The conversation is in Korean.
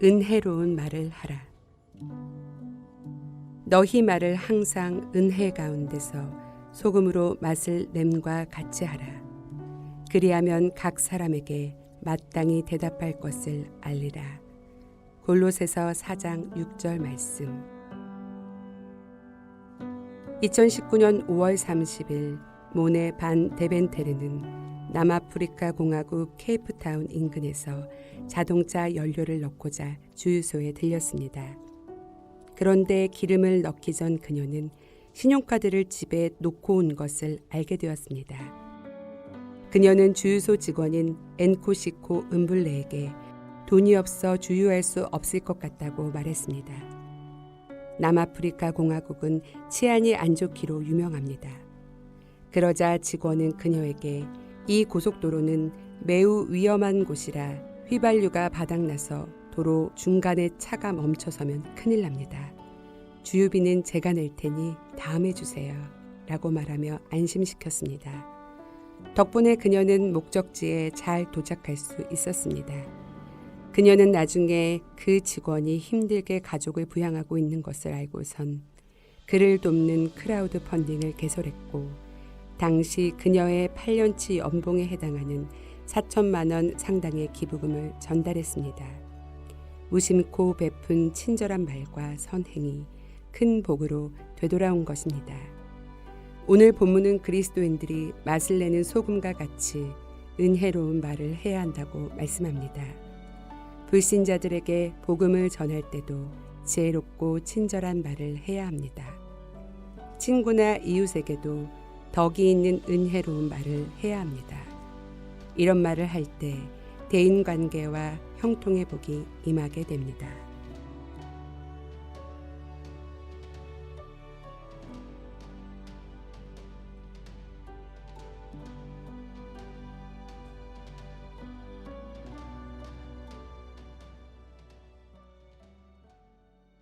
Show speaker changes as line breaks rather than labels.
은혜로운 말을 하라. 너희 말을 항상 은혜 가운데서 소금으로 맛을 냄과 같이 하라. 그리하면 각 사람에게 마땅히 대답할 것을 알리라. 골로새서 4장 6절 말씀. 2019년 5월 30일 모네 반 데벤테르는 남아프리카 공화국 케이프타운 인근에서 자동차 연료를 넣고자 주유소에 들렸습니다. 그런데 기름을 넣기 전 그녀는 신용카드를 집에 놓고 온 것을 알게 되었습니다. 그녀는 주유소 직원인 엔코시코 은블레에게 돈이 없어 주유할 수 없을 것 같다고 말했습니다. 남아프리카 공화국은 치안이 안 좋기로 유명합니다. 그러자 직원은 그녀에게 이 고속도로는 매우 위험한 곳이라 휘발유가 바닥나서 도로 중간에 차가 멈춰서면 큰일 납니다. 주유비는 제가 낼 테니 다음에 주세요. 라고 말하며 안심시켰습니다. 덕분에 그녀는 목적지에 잘 도착할 수 있었습니다. 그녀는 나중에 그 직원이 힘들게 가족을 부양하고 있는 것을 알고선 그를 돕는 크라우드 펀딩을 개설했고 당시 그녀의 8년치 연봉에 해당하는 4천만 원 상당의 기부금을 전달했습니다. 무심코 베푼 친절한 말과 선행이 큰 복으로 되돌아온 것입니다. 오늘 본문은 그리스도인들이 맛을 내는 소금과 같이 은혜로운 말을 해야 한다고 말씀합니다. 불신자들에게 복음을 전할 때도 지혜롭고 친절한 말을 해야 합니다. 친구나 이웃에게도 덕이 있는 은혜로운 말을 해야 합니다. 이런 말을 할 때 대인 관계와 형통의 복이 임하게 됩니다.